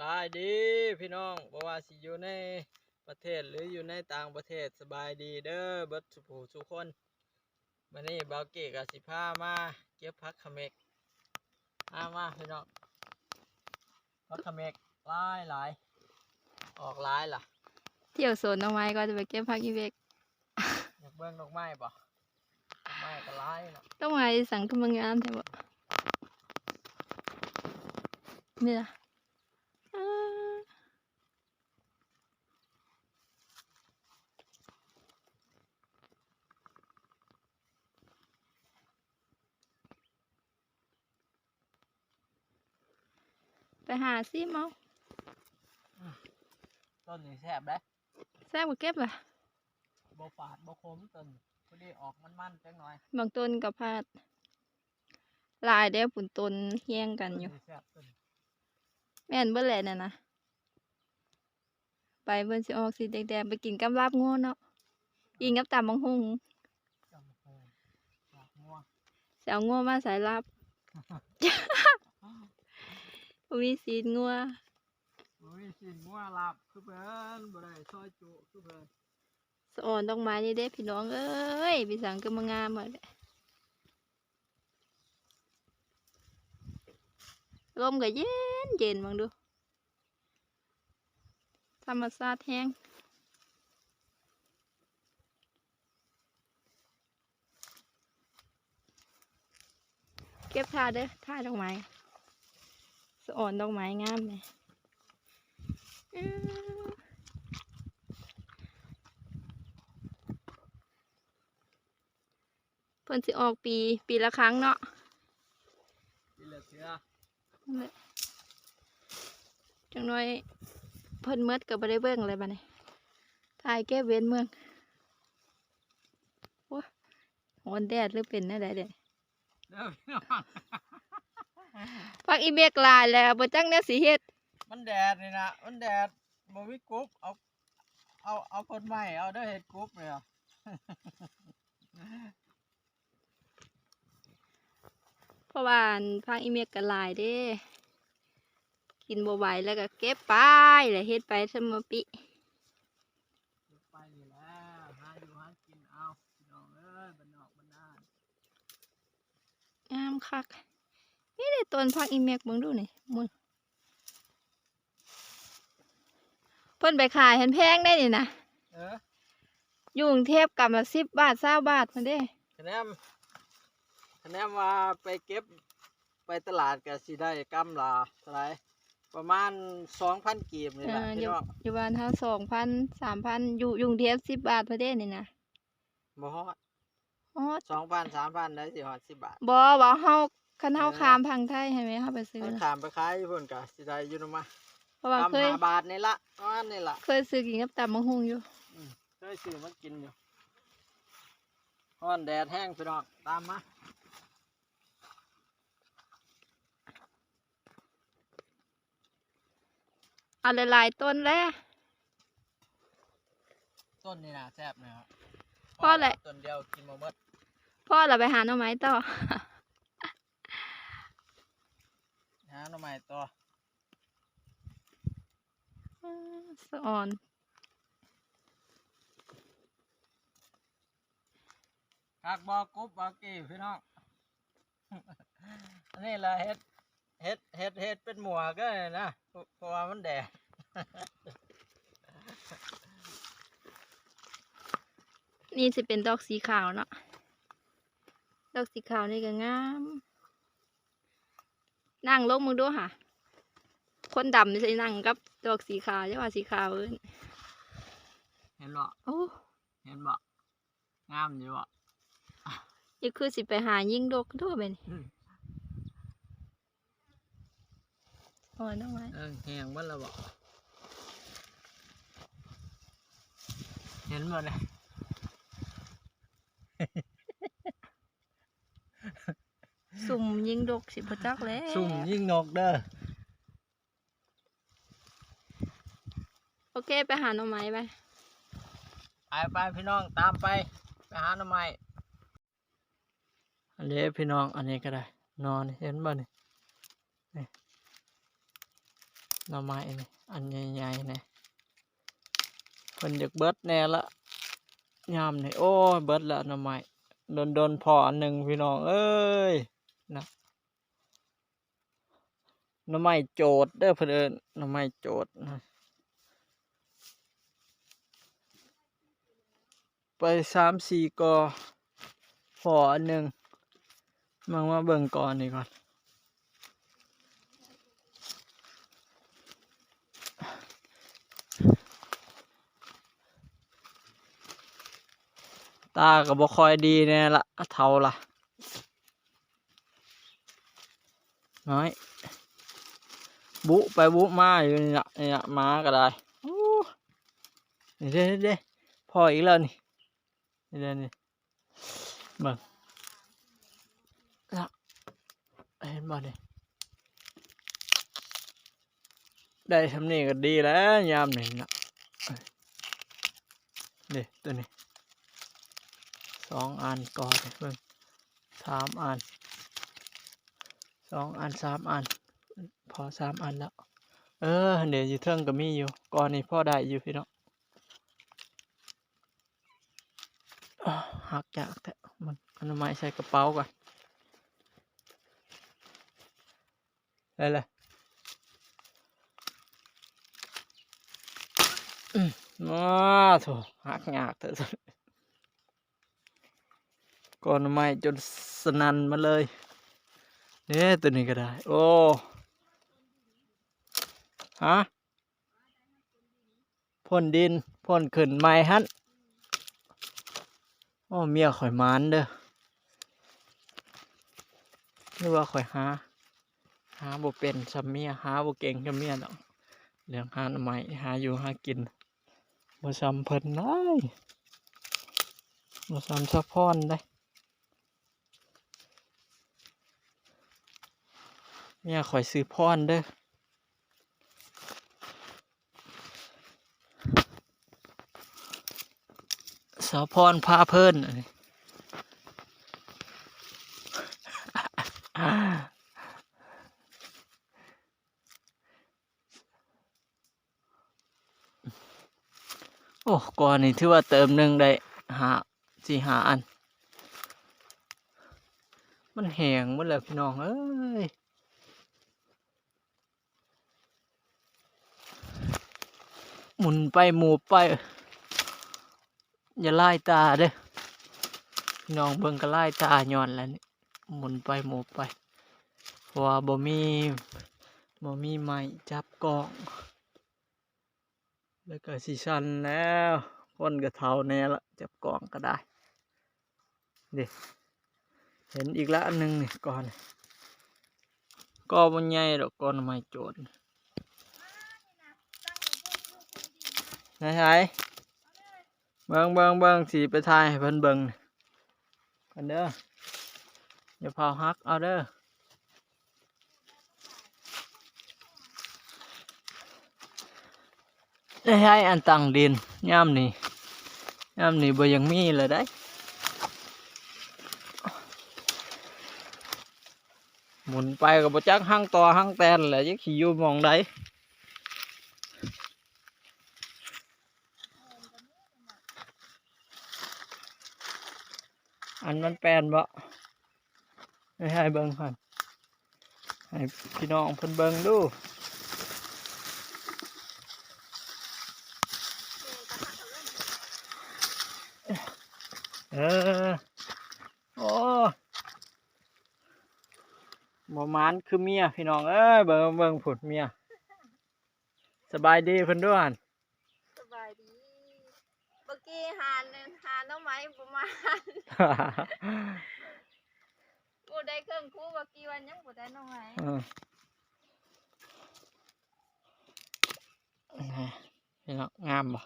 บายดีพี่น้องบ่ว่าสิอยู่ในประเทศหรืออยู่ในต่างประเทศสบายดีเด้อเบิดสุผู้สุคนวันนี้เบาเกะกับสิพามาเก็บพักเขเมกมามาพี่น้องพักเขเมกหลายหลายออกหลายล่ะ เที่ยวสวนเอาไม้ก็จะไปเก็บผักอีเวกอยากเบิ่งดอกไม้ป่ะดอกไม้ก็หลายเนาะต้องมาสั่งกำลังงานใช่ปะเนี่ยอ่ ไปหาซิเมาต้นนี่แซ่บเด้แซ่บกว่าเก็บล่ะบ่ฝาดบ่คมต้นพอดีออกมันๆจังหน่อย บางต้นกับพาดหลายเด้อปุ่นต้นเฮี้ยงกันอยู่ ต้นแซ่บต้นแม่นเบิ่แหละน่ะนะ ไปเบิ่นสิออกสีแดงๆไปกินกับลาบงัวเนาะกินกับตำบังหุงจำโฮมดอกม่วงแสวงัวมาสายลาบบ่ มีสีนงัวโอ้ยสิงัวหลับคือเพิ่นบ่ได้ซอยจุคือเพิ่นสะออนดอกไม้นี่เด้พี่น้องเอ้ยพี่สังก็มางามหมดเลยลมก็เย็นเย็นบังดู ธรรมชาติแห้งเก็บท่าเด้อท่าดอกไม้ สะออนดอกไม้งามเลยอื้อเพิ่นสิออกปี ปีละครั้งเนาะกินเหลือเสือนั่นแหละจังน้อยเพิ่นเมดก็บ่ได้เบิ่งเลยบัดนี้ถ่ายแก้เว้นเมืองโอ้ยฮ้อนแดดหรือเป็นแนั่นแหละเด้เด้ อพี่น้องพักอีเมกหลายแล้วบ่จักแนวสิเฮ็ดมันแดดนี่นะมันแดดบ่มีกรุ๊ปเอาเอาเอาคนใหม่เอาเด้อเฮ็ดกรุ๊ปเลยอะเพราะว่าอันพักอีเมกก็หลายเด้กินบ่ไหวแล้วก็เก็บไปแล้วเฮ็ดไปเสมอปิไปนี่แหล้วหาอยู่หากินเอาพี่น้องเอ้ยบ้านนอกบ้านนานงามคัก นี่ได้ต้นพักอีเมกเบิ่งดูนี่มึงเพิ่นไปขายเห็นแพงได้นี่นะเอออยู่กรุงเทพกลับมาสิบบาทเศร้าบาทมาเด้คะแนนคะแนนว่าไปเก็บไปตลาดก็สิได้กำละเท่าไหร่ประมาณ2,000กีบนี่เอแหละออพี่ยู่น้องอยู่บ้านเท่าสองพันสามพันอยู่อยู่กรุงเทพสิบบาทมาเด้นี่นะบ่ฮอดอ๋อ2,000 3,000ได้สิฮอด10บาท บอว่าเฮา คันเฮาเออข้ามพังไทยให้ไหมเฮาไปซื้อถ้านะขามไปขายอยู่เพิ่นก็สิได้อยู่นำมาเพราะว่าเคย ตำ5บาทนี่ละประมาณนี่ล่ะเคยซื้อกินกับตำมะฮุงอยู่เคยซื้อมากินอยู่ฮ้อนแดดแห้งพี่น้องตามมาเอาหลายๆต้นแล้ว ต้นนี่นะแซ่บนะครับเพราะอะไรต้นเดียวกินมาหมดพ่อเราไปหาหน่อไม้ต่อ หาหน่อไม้ตัวสะอ่อนคักบอกรุ๊บบอกกี่พี่น้อง อันนี้แหละเฮ็ดเฮ็ดเฮ็ดเฮ็ดเป็นหมวกก็ได้นะเพราะเพราะว่ามันแดดนี่สิเป็นดอกสีขาวเนาะดอกสีขาวนี่ก็งาม นั่งลงมึงดูค่ะ คนดำนี่สินั่งกับดอกสีขาวใช่ป่ะสีขาวเอิ้นเห็นบ่โอ้เห็นบ่งามอยู่บ่นี่คือสิไปหายิงดกทั่วไปนี่อืมอ่อนต้องไว้เออแห้งมันแล้วบ่เห็นบ่เนี่ย สุ่มยิงดกสิบจักแล้วซุ่มยิงนกเด้อโอเคไปหาหน่อไม้ไปไปไปพี่น้องตามไปไปหาหน่อไม้อันนี้พี่น้องอันนี้ก็ได้ นอนเห็นบ่นี่นี่หน่อไม้นี่อันใหญ่ๆนี่เพิ่นอยากเบิดแน่ละยามนี่โอ้ยเบิดละหน่อไม้โดนๆพออันหนึ่งพี่น้องเอ้ย นะหน่อไม้โจดเด้อเพิ่อนหน่อไม้โจดนะไปสามสี่กอพออันหนึ่งมามาเบิ่งก่อนนี่ก่อนตาก็บ่ค่อยดีแน่ละเท่าละ น้อย บุไปบุมาอยู่นี่ละนี่ละหมาก็ได้เด้เด้พออีกแล้วนี่เด้นี่เบิ่งละเห็นบ่นี่ได้ทำนี่ก็ดีแล้วยามนี่นะเด้ตัวนี้สองอันก่อนเบิ่งสามอัน สองอันสามอัน พอสามอันแล้ว เออ เดี๋ยวอยู่เทิงก็มีอยู่ก่อนนี้พ่อได้อยู่พี่น้องอ้าวหักจากแต่มันอนไม้ใส่กระเป๋าก่อนได้เลยมาโถหักยากเถอะก้อนไม้จนสนันมาเลย เนี่ยตัวนี้ก็ได้ โอ้ฮะพ่นดินพ่นขึ้นไม้ฮันโอ้เมียข่อยมานเด้อหรือว่าข่อยหา หาบ่เป็นซำเมียหาบ่เก่งกับเมียดอกเรื่องหาหน่อไม้หาอยู่หากินบ่ซ้ำเพิ่นได้บ่ซ้ำสะพอนได้ เนี่ยข่อยซื้อพรเด้อสาวพรพาเพิ่นโอ้ก่อนนี่ถือว่าเติมหนึ่งได้หาสี่หาอัน มันแหงหมดแล้วพี่น้อง เอ้ย หมุนไปหมูไป อย่าไล่ตาเด้อน้องเบิ่งก็ไล่ตาย้อนแล้วนี่หมุนไปหมูไปว่าบ่มีบ่มีไม้จับกล้อง แล้วก็สิชันแล้วคนก็เท่าแน่ละจับกล้องก็ได้เด็เห็นอีกล้วอันหนึงนี่ก่อนก็บ่ใหญ่ดอกก้อนไม้โจด ไห นไหนเบิ่งเบิ่งเบิ่งสีไปทายเพิ่นเบิ่งกันเด้ออย่าเผาฮักเอาเด้อได้ให้อันตังดินย่ามนี่ย่ามนี่บ่ยังมีเลยได้หมุนไปก็บ่จักหั่งต่อหั่งแตนแหละจักสิอยู่มองใด มันแปลนบ่ให้ให้เบิ่งก่อนให้พี่น้องเพิ่นเบิ่งดูเออโอ้บมานคือเมียพี่น้องเอ้ยเบิ่งเบิ่งผุดเมีย สบายดีเพิ่นด้วยหั่น สบายดีเมื่อกี้หานหานเอาไม้ ประมาณกูได้เครื่องคู่เมื่อกี้วันยังกูได้น้องไม้เออนะพี่น้องงามบ่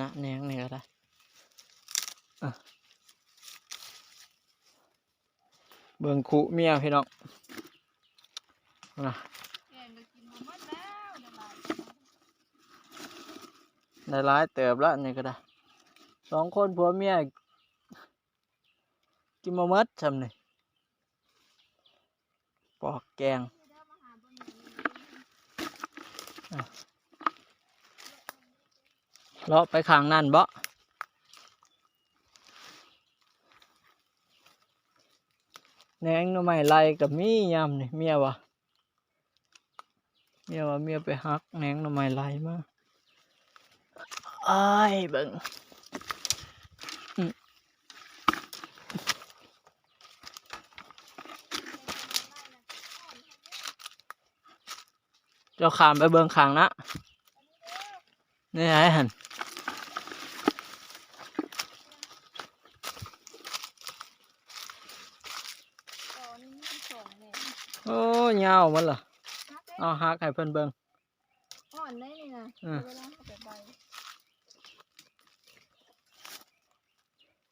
นะแนงนี่ก็ได้อะเบิ่งคุเมียพี่น้องนะแกงก็กินมาหมดแล้วเดี๋ยวบ่ายได้ร้ายเติบแล้วนี่ก็ได้ สองคนผัวเมียกินมามัดทำเลยปอกแกงเลาะไปขางนั่นบ่แหนงหน่อไม้ไล่กับมียำนี่เมียวะเมียวะเมียไปฮักแหนงหน่อไม้ไล่มาไอ้เบิ่ง เจ้าขามไปเบิ่งข้างนะนี่ไงหันตอนนี้มีสองแหน่โอ้ยาวมันเหรอฮักเด้เอาหักให้เพิ่นเบิ่งอ่อนได้นี่นะอืมเวลาเขาไปใบ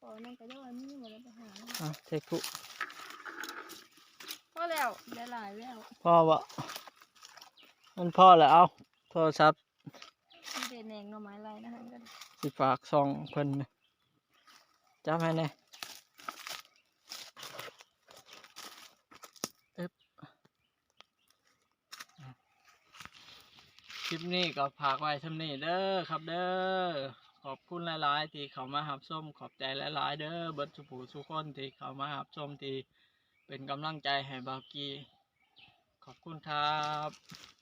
ตอนนั้นก็ยังว่ามีหมดแล้วไปหาอะเทคุพอแล้วได้หลายแล้วพ่อวะ มันพ่อแล้วเอาโทรศัพท์มีเด็ดแหนงหน่อไม้ลายนะคะกันสิฝากซองเพิ่นนี่จับให้แน่อึ๊บคลิปนี้ก็ฝากไว้ทำนี้เด้อครับเด้อขอบคุณหลายๆ ที่เขามาหับส้มขอบใจหลาย ๆ เด้อเบิดสุผูสุกคนที่เขามาหับส้มที่เป็นกำลังใจให้บาวกีขอบคุณครับ